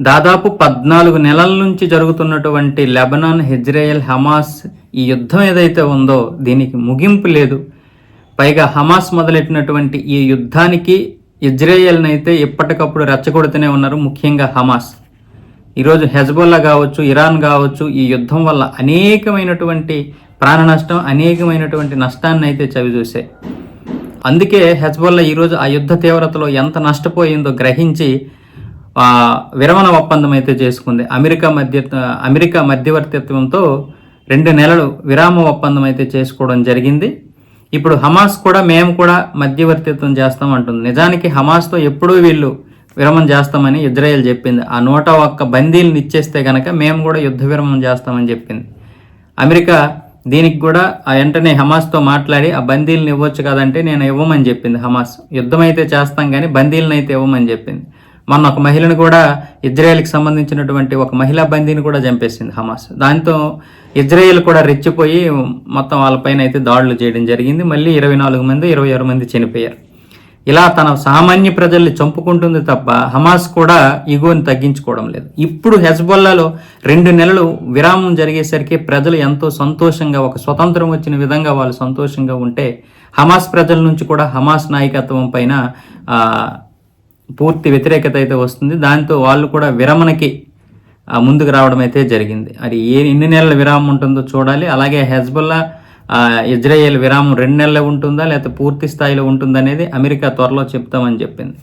దాదాపు పద్నాలుగు నెలల నుంచి జరుగుతున్నటువంటి లెబనాన్ ఇజ్రాయెల్ హమాస్ ఈ యుద్ధం ఏదైతే ఉందో దీనికి ముగింపు లేదు. పైగా హమాస్ మొదలెట్టినటువంటి ఈ యుద్ధానికి ఇజ్రాయెల్ని అయితే ఎప్పటికప్పుడు రెచ్చగొడుతూనే ఉన్నారు ముఖ్యంగా హమాస్. ఈరోజు హెజ్బొల్లా కావచ్చు ఇరాన్ కావచ్చు ఈ యుద్ధం వల్ల అనేకమైనటువంటి ప్రాణ నష్టం అనేకమైనటువంటి నష్టాన్ని అయితే చవిచూసాయి. అందుకే హెజ్బొల్లా ఈరోజు ఆ యుద్ధ తీవ్రతలో ఎంత నష్టపోయిందో గ్రహించి విరమణ ఒప్పందం అయితే చేసుకుంది. అమెరికా మధ్య అమెరికా మధ్యవర్తిత్వంతో రెండు నెలలు విరామ ఒప్పందం అయితే చేసుకోవడం జరిగింది. ఇప్పుడు హమాస్ కూడా మేము కూడా మధ్యవర్తిత్వం చేస్తాం అంటుంది. నిజానికి హమాస్తో ఎప్పుడూ వీళ్ళు విరమణ చేస్తామని ఇజ్రాయెల్ చెప్పింది. ఆ నూట ఒక్క బందీలను ఇచ్చేస్తే కనుక మేము కూడా యుద్ధ విరమణ చేస్తామని చెప్పింది. అమెరికా దీనికి కూడా ఆ వెంటనే హమాస్తో మాట్లాడి ఆ బందీలను ఇవ్వచ్చు కదంటే నేను ఇవ్వమని చెప్పింది హమాస్. యుద్ధం అయితే చేస్తాం కానీ బందీలను అయితే ఇవ్వమని చెప్పింది. మొన్న ఒక మహిళను కూడా ఇజ్రాయెల్కి సంబంధించినటువంటి ఒక మహిళా బందీని కూడా చంపేసింది హమాస్. దాంతో ఇజ్రాయెల్ కూడా రెచ్చిపోయి మొత్తం వాళ్ళపైన అయితే దాడులు చేయడం జరిగింది. మళ్ళీ ఇరవై నాలుగు మంది ఇరవై ఆరు మంది చనిపోయారు. ఇలా తన సామాన్య ప్రజల్ని చంపుకుంటుంది తప్ప హమాస్ కూడా ఇగోని తగ్గించుకోవడం లేదు. ఇప్పుడు హెజ్బొల్లాలో రెండు నెలలు విరామం జరిగేసరికి ప్రజలు ఎంతో సంతోషంగా ఒక స్వతంత్రం వచ్చిన విధంగా వాళ్ళు సంతోషంగా ఉంటే హమాస్ ప్రజల నుంచి కూడా హమాస్ నాయకత్వం పైన పూర్తి వ్యతిరేకత అయితే వస్తుంది. దాంతో వాళ్ళు కూడా విరమణకి ముందుకు రావడం అయితే జరిగింది. అది ఏ ఎన్ని నెలల విరామం ఉంటుందో చూడాలి. అలాగే హెజ్బుల్లా ఇజ్రాయేల్ ఇజ్రాయెల్ విరామం రెండు నెలలు ఉంటుందా లేకపోతే పూర్తి స్థాయిలో ఉంటుందనేది అమెరికా త్వరలో చెప్తామని చెప్పింది.